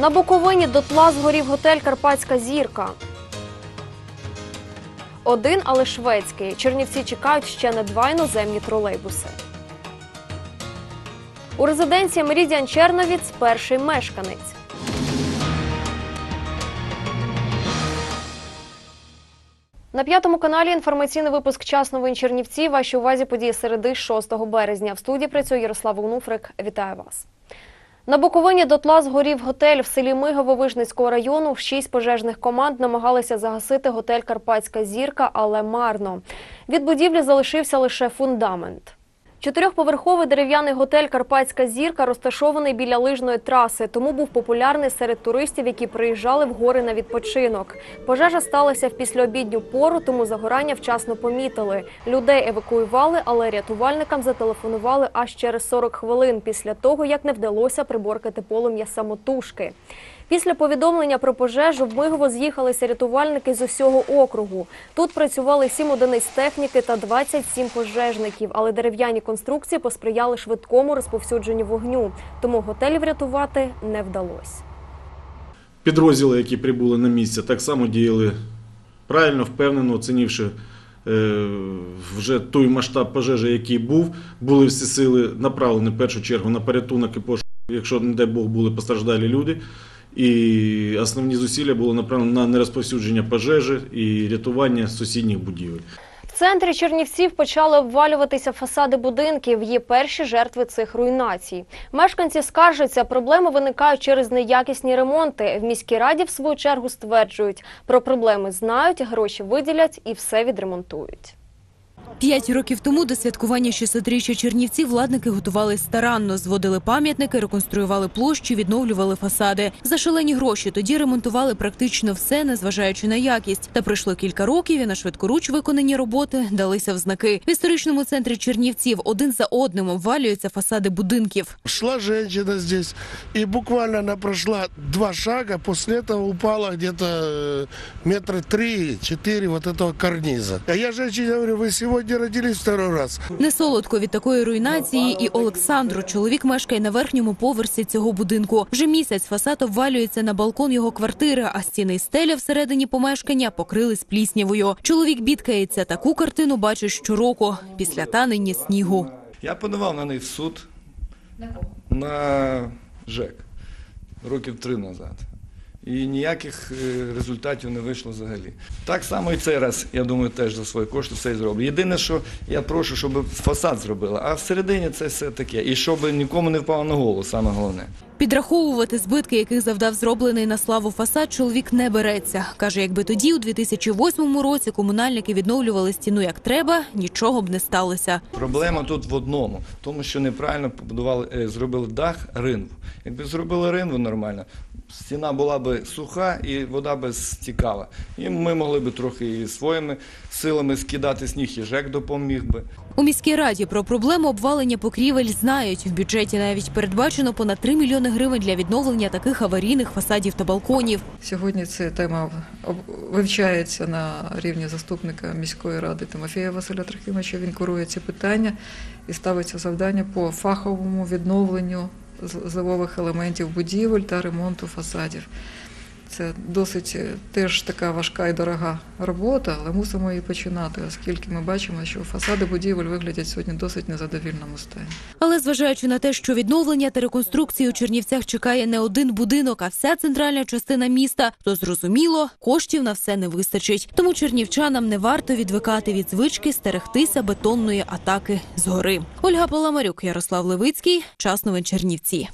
На Буковині дотла згорів готель Карпатська зірка. Один, але шведський. Чернівці чекають ще на два іноземні тролейбуси. У резиденції Мерідіан Черновіц перший мешканець. На п'ятому каналі інформаційний випуск час новин Чернівці. Вашій увазі події середи 6 березня. В студії працює Ярослав Онуфрик. Вітаю вас. На Буковині дотла згорів готель в селі Мигово Вижницького району. Шість пожежних команд намагалися загасити готель Карпатська зірка, але марно. Від будівлі залишився лише фундамент. Чотирьохповерховий дерев'яний готель Карпатська зірка розташований біля лижної траси, тому був популярний серед туристів, які приїжджали в гори на відпочинок. Пожежа сталася в післяобідню пору, тому загорання вчасно помітили. Людей евакуювали, але рятувальникам зателефонували аж через 40 хвилин після того, як не вдалося приборкати полум'я самотужки. Після повідомлення про пожежу в Мигово з'їхалися рятувальники з усього округу. Тут працювали 7 одиниць техніки та 27 пожежників, але дерев'яні конструкції посприяли швидкому розповсюдженню вогню, тому готель врятувати не вдалося. Підрозділи, які прибули на місце, так само діяли правильно, впевнено, оцінивши е, вже той масштаб пожежі, який був, були всі сили направлені в першу чергу на порятунок і пошук, якщо, не дай Бог, були постраждалі люди. І основні зусилля було направлені на нерозповсюдження пожежі і рятування сусідніх будівель. В центрі Чернівців почали обвалюватися фасади будинків. Є перші жертви цих руйнацій. Мешканці скаржаться, проблеми виникають через неякісні ремонти. В міській раді, в свою чергу, стверджують, про проблеми знають, гроші виділять і все відремонтують. П'ять років тому до святкування 600-річчя Чернівців владники готувались старанно, зводили пам'ятники, реконструювали площі, відновлювали фасади. За шалені гроші тоді ремонтували практично все, незважаючи на якість. Та пройшло кілька років і на швидкоруч виконані роботи далися в знаки. В історичному центрі Чернівців один за одним обвалюються фасади будинків. Шла женщина здесь, и буквально она прошла два шага, после этого упала где-то э, метра три-четыре вот этого карниза. А я женщине говорю, вы сегодня родились второй раз. Не солодко від такої руйнації і Олександру. Чоловік мешкає на верхньому поверсі цього будинку. Вже місяць фасад обвалюється на балкон його квартири, а стіни й стеля всередині помешкання покрились пліснявою. Чоловік бідкається. Таку картину бачить щороку після танення снігу. Я подавав на них в суд на ЖЕК років три назад. І ніяких е, результатів не вийшло взагалі. Так само і цей раз, я думаю, теж за свої кошти все зроблю. Єдине, що я прошу, щоб фасад зробили, а всередині це все таке. І щоб нікому не впало на голову, саме головне. Підраховувати збитки, яких завдав зроблений на славу фасад, чоловік не береться. Каже, якби тоді, у 2008 році, комунальники відновлювали стіну як треба, нічого б не сталося. Проблема тут в одному, тому що неправильно побудували, е, зробили дах ринву. Якби зробили ринву нормально, стіна була би суха і вода би стікала. І ми могли би трохи і своїми силами скидати сніг, і ЖЕК допоміг би. У міській раді про проблему обвалення покрівель знають. В бюджеті навіть передбачено понад 3 мільйони гривень для відновлення таких аварійних фасадів та балконів. Сьогодні ця тема вивчається на рівні заступника міської ради Тимофія Василя Трохимовича. Він курує ці питання і ставиться завдання по фаховому відновленню зливових елементів будівель та ремонту фасадів. Це досить е, теж така важка і дорога робота, але мусимо її починати, оскільки ми бачимо, що фасади будівель виглядять сьогодні досить незадовільному стані. Але зважаючи на те, що відновлення та реконструкції у Чернівцях чекає не один будинок, а вся центральна частина міста, то зрозуміло, коштів на все не вистачить. Тому чернівчанам не варто відвикати від звички стерегтися бетонної атаки згори. Ольга Паламарюк, Ярослав Левицький, час новин Чернівці.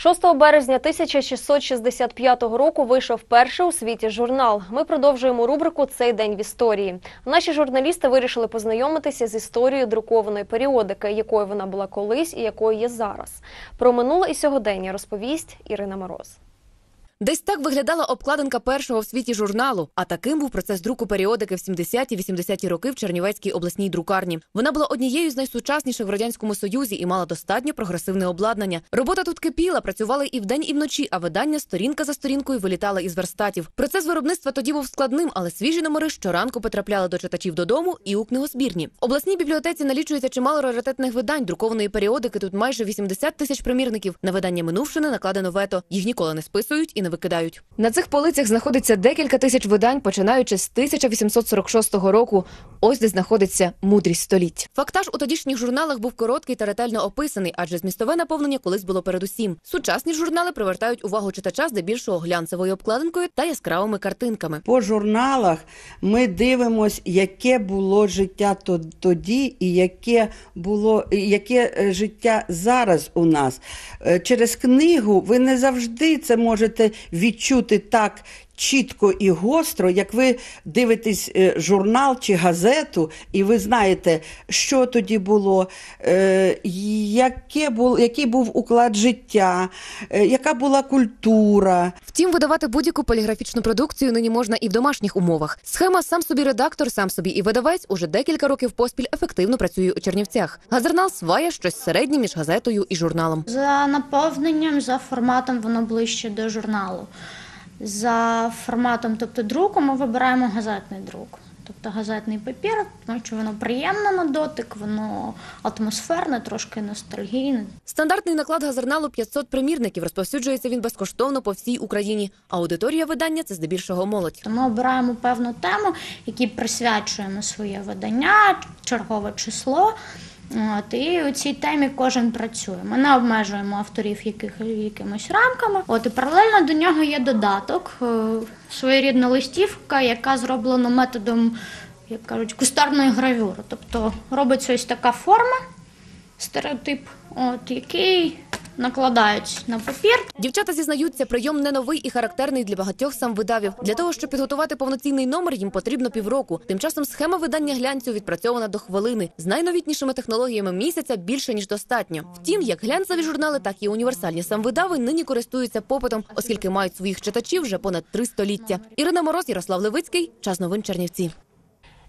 6 березня 1665 року вийшов перший у світі журнал. Ми продовжуємо рубрику Цей день в історії. Наші журналісти вирішили познайомитися з історією друкованої періодики, якою вона була колись і якою є зараз. Про минуле і сьогодення розповість Ірина Мороз. Десь так виглядала обкладинка першого в світі журналу. А таким був процес друку періодики в 70-80-ті роки в Чернівецькій обласній друкарні. Вона була однією з найсучасніших в радянському союзі і мала достатньо прогресивне обладнання. Робота тут кипіла, працювали і вдень, і вночі. А видання сторінка за сторінкою вилітали із верстатів. Процес виробництва тоді був складним, але свіжі номери щоранку потрапляли до читачів додому і у книгозбірні. В обласній бібліотеці налічується чимало раритетних видань. Друкованої періодики тут майже 80 тисяч примірників. На видання минувшини накладено вето. Їх ніколи не списують і не викидають. На цих полицях знаходиться декілька тисяч видань, починаючи з 1846 року. Ось де знаходиться мудрість століть. Фактаж у тодішніх журналах був короткий та ретельно описаний, адже змістове наповнення колись було передусім. Сучасні журнали привертають увагу читача здебільшого глянцевою обкладинкою та яскравими картинками. По журналах ми дивимося, яке було життя то- тоді і яке було яке е, життя зараз у нас. Е, Через книгу ви не завжди це можете відчути так. Чітко і гостро, як ви дивитесь е, журнал чи газету, і ви знаєте, що тоді було, е, яке бул, який був уклад життя, е, яка була культура, Втім, видавати будь-яку поліграфічну продукцію нині можна і в домашніх умовах. Схема сам собі редактор, сам собі і видавець уже декілька років поспіль ефективно працює у Чернівцях. Газернал сває щось середнє між газетою і журналом. За наповненням, за форматом воно ближче до журналу. За форматом, тобто друку, ми вибираємо газетний друк. Тобто газетний папір, тому що воно приємне на дотик, воно атмосферне, трошки ностальгійне. Стандартний наклад газерналу 500 примірників. Розповсюджується він безкоштовно по всій Україні. Аудиторія видання це здебільшого молодь. Тому обираємо певну тему, якій присвячуємо своє видання, чергове число. От, і у цій темі кожен працює. Ми не обмежуємо авторів яких, якимись рамками. От і паралельно до нього є додаток, е, своєрідна листівка, яка зроблена методом, як кажуть, кустарної гравюри. Тобто робиться ось така форма, стереотип, от, який накладають на папір. Дівчата зізнаються, прийом не новий і характерний для багатьох самвидавів. Для того, щоб підготувати повноцінний номер, їм потрібно півроку. Тим часом схема видання глянцю відпрацьована до хвилини. З найновітнішими технологіями місяця більше ніж достатньо. Втім, як глянцеві журнали, так і універсальні самвидави нині користуються попитом, оскільки мають своїх читачів вже понад три століття. Ірина Мороз, Ярослав Левицький, час новин Чернівці.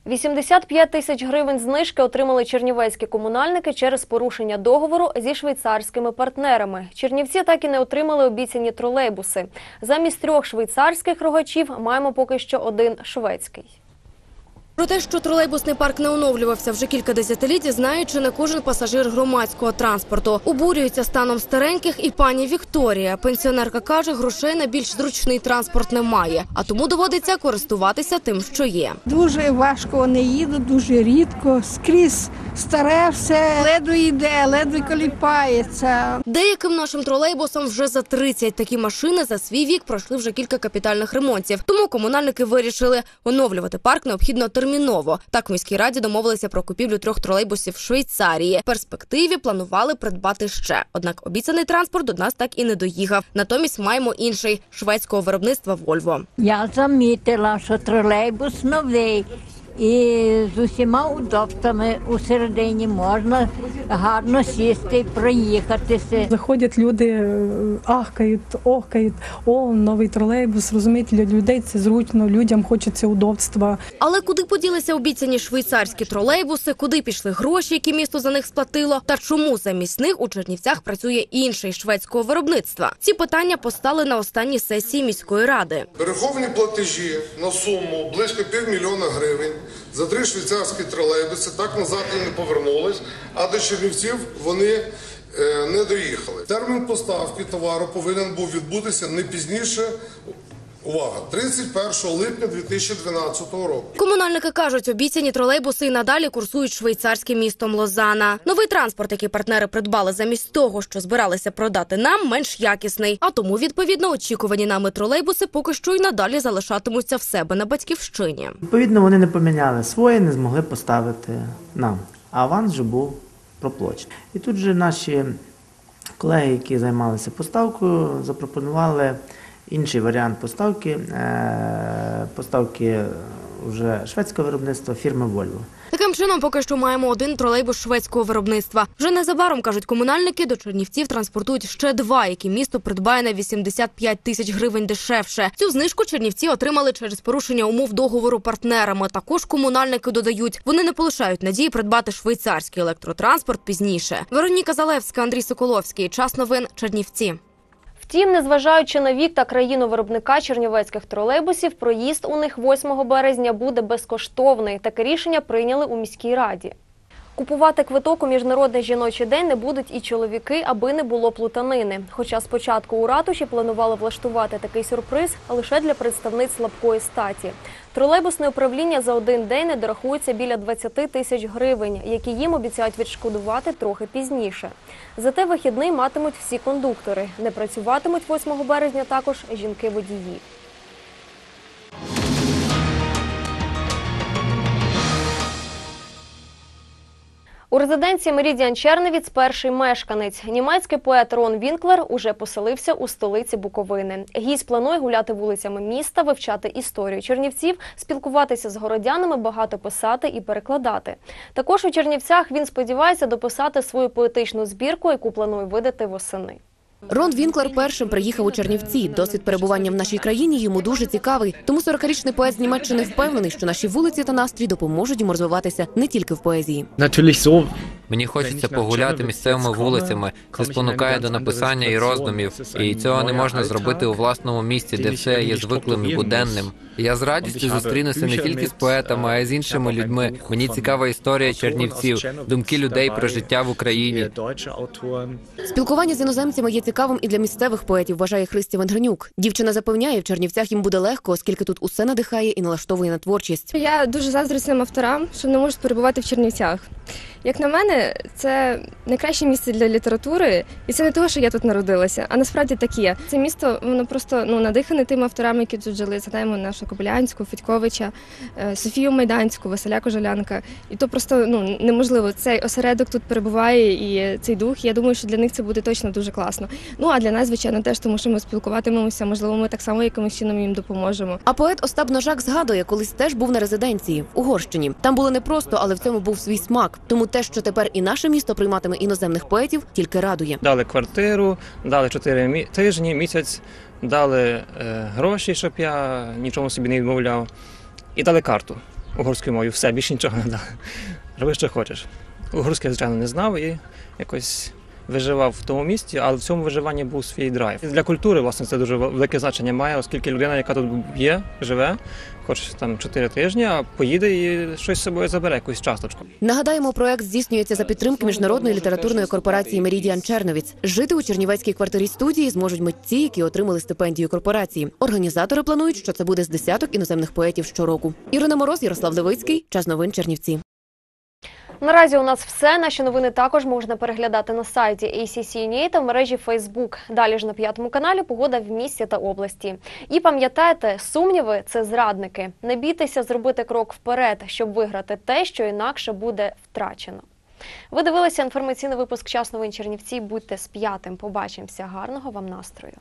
85 тисяч гривень знижки отримали чернівецькі комунальники через порушення договору зі швейцарськими партнерами. Чернівці так і не отримали обіцяні тролейбуси. Замість трьох швейцарських рогачів маємо поки що один шведський. Про те, що тролейбусний парк не оновлювався вже кілька десятиліть, знає чи не кожен пасажир громадського транспорту. Обурюється станом стареньких і пані Вікторія. Пенсіонерка каже, грошей на більш зручний транспорт немає, а тому доводиться користуватися тим, що є. Дуже важко вони їдуть, дуже рідко. Скрізь старе все, ледве йде, ледве коліпається. Деяким нашим тролейбусам вже за 30 такі машини за свій вік пройшли вже кілька капітальних ремонтів. Тому комунальники вирішили оновлювати парк необхідно терміново. Так в міській раді домовилися про купівлю трьох тролейбусів в Швейцарії. В перспективі планували придбати ще. Однак обіцяний транспорт до нас так і не доїхав. Натомість маємо інший шведського виробництва Вольво. Я замітила, що тролейбус новий. І з усіма удобствами у середині можна гарно сісти, проїхатися. Заходять люди, е, ахкають, охкають. О, новий тролейбус. Розумієте, для людей це зручно, людям хочеться удобства. Але куди поділися обіцяні швейцарські тролейбуси, куди пішли гроші, які місто за них сплатило, та чому замість них у Чернівцях працює інший шведського виробництва? Ці питання постали на останній сесії міської ради. Переховані платежі на суму близько півмільйона гривень за три швейцарські тролейбуси так назад і не повернулись, а до Чернівців вони е, не доїхали. Термін поставки товару повинен був відбутися не пізніше. Увага, 31 липня 2012 року. Комунальники кажуть, обіцяні тролейбуси і надалі курсують швейцарським містом Лозана. Новий транспорт, який партнери придбали замість того, що збиралися продати нам, менш якісний. А тому, відповідно, очікувані нами тролейбуси поки що й надалі залишатимуться в себе на батьківщині. Відповідно, вони не поміняли своє, не змогли поставити нам. А аванс вже був проплачений. І тут же наші колеги, які займалися поставкою, запропонували інший варіант поставки. Е, Поставки вже шведського виробництва фірми Volvo. Таким чином, поки що маємо один тролейбус шведського виробництва. Вже незабаром кажуть комунальники, до Чернівців транспортують ще два, які місто придбає на 85 тисяч гривень дешевше. Цю знижку Чернівці отримали через порушення умов договору партнерами. Також комунальники додають, вони не полишають надії придбати швейцарський електротранспорт пізніше. Вероніка Залевська, Андрій Соколовський. Час новин Чернівці. Втім, незважаючи на вік та країну виробника чернівецьких тролейбусів, проїзд у них 8 березня буде безкоштовний. Таке рішення прийняли у міській раді. Купувати квиток у міжнародний жіночий день не будуть і чоловіки, аби не було плутанини. Хоча спочатку у ратуші планували влаштувати такий сюрприз лише для представниць слабкої статі. Тролейбусне управління за один день не дорахується біля 20 тисяч гривень, які їм обіцяють відшкодувати трохи пізніше. Зате вихідний матимуть всі кондуктори. Не працюватимуть 8 березня також жінки-водії. У резиденції Мерідіан Черневіц перший мешканець. Німецький поет Рон Вінклер уже поселився у столиці Буковини. Гість планує гуляти вулицями міста, вивчати історію Чернівців, спілкуватися з городянами, багато писати і перекладати. Також у Чернівцях він сподівається дописати свою поетичну збірку, яку планує видати восени. Рон Вінклер першим приїхав у Чернівці. Досвід перебування в нашій країні йому дуже цікавий. Тому 40-річний поет з Німеччини впевнений, що наші вулиці та настрій допоможуть йому розвиватися не тільки в поезії. Мені хочеться погуляти місцевими вулицями. Це спонукає до написання і роздумів. І цього не можна зробити у власному місті, де все є звиклим і буденним. Я з радістю зустрінуся не тільки з поетами, а й з іншими людьми. Мені цікава історія чернівців, думки людей про життя в Україні. Спілкування з іноземцями є цікавим і для місцевих поетів, вважає Христя Венгранюк. Дівчина запевняє, в Чернівцях їм буде легко, оскільки тут усе надихає і налаштовує на творчість. Я дуже заздрю цим авторам, що не можуть перебувати в Чернівцях. Як на мене, це найкраще місце для літератури, і це не того, що я тут народилася, а насправді так. Це місто воно просто ну надихане тими авторами, які тут жили. Згадаємо нашу Кобилянську, Федьковича, е, Софію Майданську, Василя Кожелянка. І то просто ну неможливо. Цей осередок тут перебуває і цей дух. Я думаю, що для них це буде точно дуже класно. Ну а для нас, звичайно, теж тому, що ми спілкуватимемося. Можливо, ми так само якимось чином їм допоможемо. А поет Остап Ножак згадує, колись теж був на резиденції в Угорщині. Там було непросто, але в цьому був свій смак. Тому те, що тепер і наше місто прийматиме іноземних поетів, тільки радує. Дали квартиру, дали 4 мі- тижні, місяць, дали е, гроші, щоб я нічому собі не відмовляв. І дали карту угорською мовою. Все, більше нічого не дали. Роби, що хочеш. Угорську я, звичайно, не знав і якось виживав в тому місті, але в цьому виживанні був свій драйв. Для культури, власне, це дуже велике значення має, оскільки людина, яка тут є, живе, хоч там 4 тижні, а поїде і щось з собою забере, якусь часточку. Нагадаємо, проект здійснюється за підтримки міжнародної літературної корпорації Мерідіан Черновіць. Жити у чернівецькій квартирі студії зможуть митці, які отримали стипендію корпорації. Організатори планують, що це буде з десяток іноземних поетів щороку. Ірина Мороз, Ярослав Левицький, час новин Чернівці. Наразі у нас все. Наші новини також можна переглядати на сайті ACCNA та в мережі Facebook. Далі ж на п'ятому каналі погода в місті та області. І пам'ятайте, сумніви це зрадники. Не бійтеся зробити крок вперед, щоб виграти те, що інакше буде втрачено. Ви дивилися інформаційний випуск час новин Чернівці. Будьте з п'ятим. Побачимося. Гарного вам настрою.